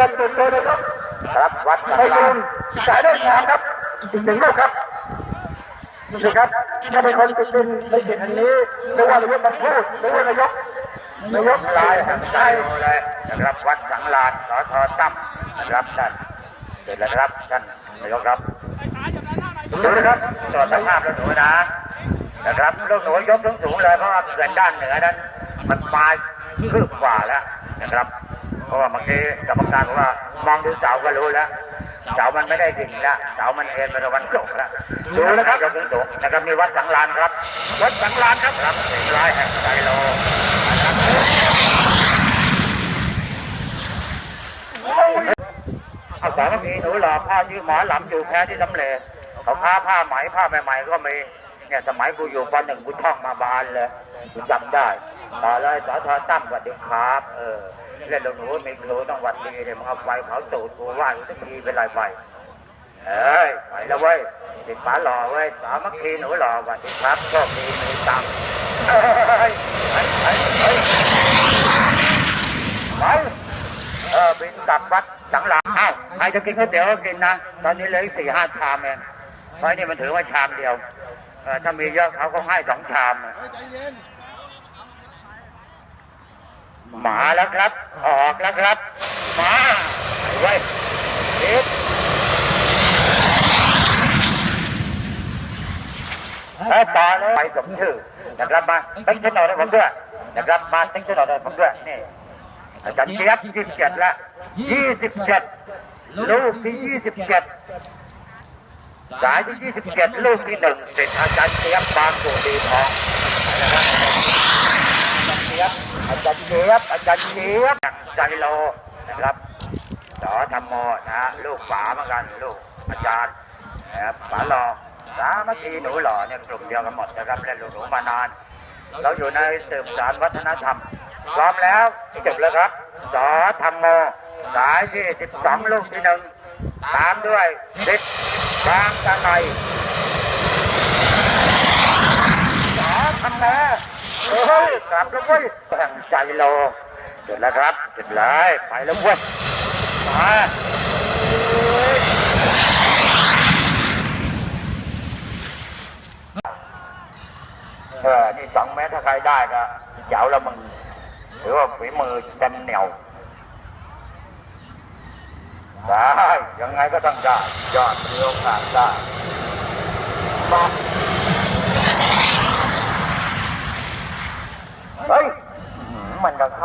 รมสุดเลยนะครับครับวัดไทยนสายได้งามครับอีกหนึ่งลกครับนี่ครับถ้าเป็นคนติดดินในเขตอันนี้ไม่ว่าเรื่องบรรพูดไม่ว่านายกนายกลายหันใจเลยครับวัดสังลาศสอทอตั้มครับท่านเสร็จแล้วครับท่านนายกครับดูนะครับตรวจสภาพแล้วหนูนะนะครับลูกหนูยกสูงสูงเลยเพราะว่าเกินด้านเหนือนั้นมันปลายคืบกว่าแล้วนะครับ เพราะว่าเมื่อกี้กรรมการบอกว่ามองดูเสาก็รู้แล้วเสามันไม่ได้ดิ่งแล้วเสามันเอ็นไปตะวันตกแล้วดูนะครับยกสูงสูงๆนะครับมีวัดสังลานครับ วัดสังลานครับครับเป็นร้ายแห่งใจโลนะครับเอาสารพีหนูหล่อผ้ายืมหมอหลำอยู่แพ้ที่สำเร็จเขาผ้าผ้าไหมผ้าใหม่ๆก็มีเนี่ยสมัยกูอยู่ปหนึ่งกูท่องมาบานเลยกูจำได้ต่อเลยสอทอตั้มสวัสดีครับ เออ เล่นหนูมีครูต้องหวัดดีเลยมึงเอาไฟเผาตูดกูว้กูสักทีเป็นไรไปเอ้ยไปแล้วเว้ยติดฝาหล่อเว้ยสามัคคีหนูหล่อวัสดีครับโชคดีมีตังค์เฮ้ยเฮ้ยไปเออบินกลับวัดสังหลังอ้าวใครจะกินก๋วยเตี๋ยวก็กินนะ ตอนนี้เหลือสี่ห้าชามเองเพราะนี่มันถือว่าชามเดียวเออถ้ามีเยอะเขาก็ให้สองชามอะมาแล้วครับ ออกแล้วครับ มาไว้ยนิดเอ้ต่อเลยไปสมชื่อนะครับมาตั้งโฉนดให้ผมด้วยนะครับมาตั้งโฉนดให้ผมด้วยนี่อาจารย์เจี๊ยบยี่สิบเจ็ดละยี่สิบเจ็ดลูกที่ยี่สิบเจ็ดสายที่ยี่สิบเจ็ดลูกที่หนึ่งเสร็จอาจารย์เจี๊ยบบางตัวดีทองนะครับอาจารย์เจี๊ยบ อาจารย์เจี๊ยบอาจารย์เจี๊ยบใจโลนะครับสอธรรมโมนะฮะลูกฝาเหมือนกันลูกอาจารย์นะครับฝาหลอสามัคคีหนูหล่อเนี่ยกลุ่มเดียวกันหมดนะครับเล่นหนูมานาน เราอยู่ในสืบสารวัฒนธรรมพร้อมแล้วจบแล้วครับสอธรรมโมสายที่สิบสองลูกที่หนึ่งตามด้วยสิบบางกะไนสอธรรมโม เฮ้ยกลับแล้วเว้ยแห่งใจโลเสร็จแล้วครับเสร็จเลยไปแล้วเว้ยมาเฮ้ยเออนี่สองเมตรถ้าใครได้ก็เจ๋วแล้วมึงหรือว่าฝีมือเต็มเหนียวได้ยังไงก็ต้องได้ยอดมีโอกาสได้ ม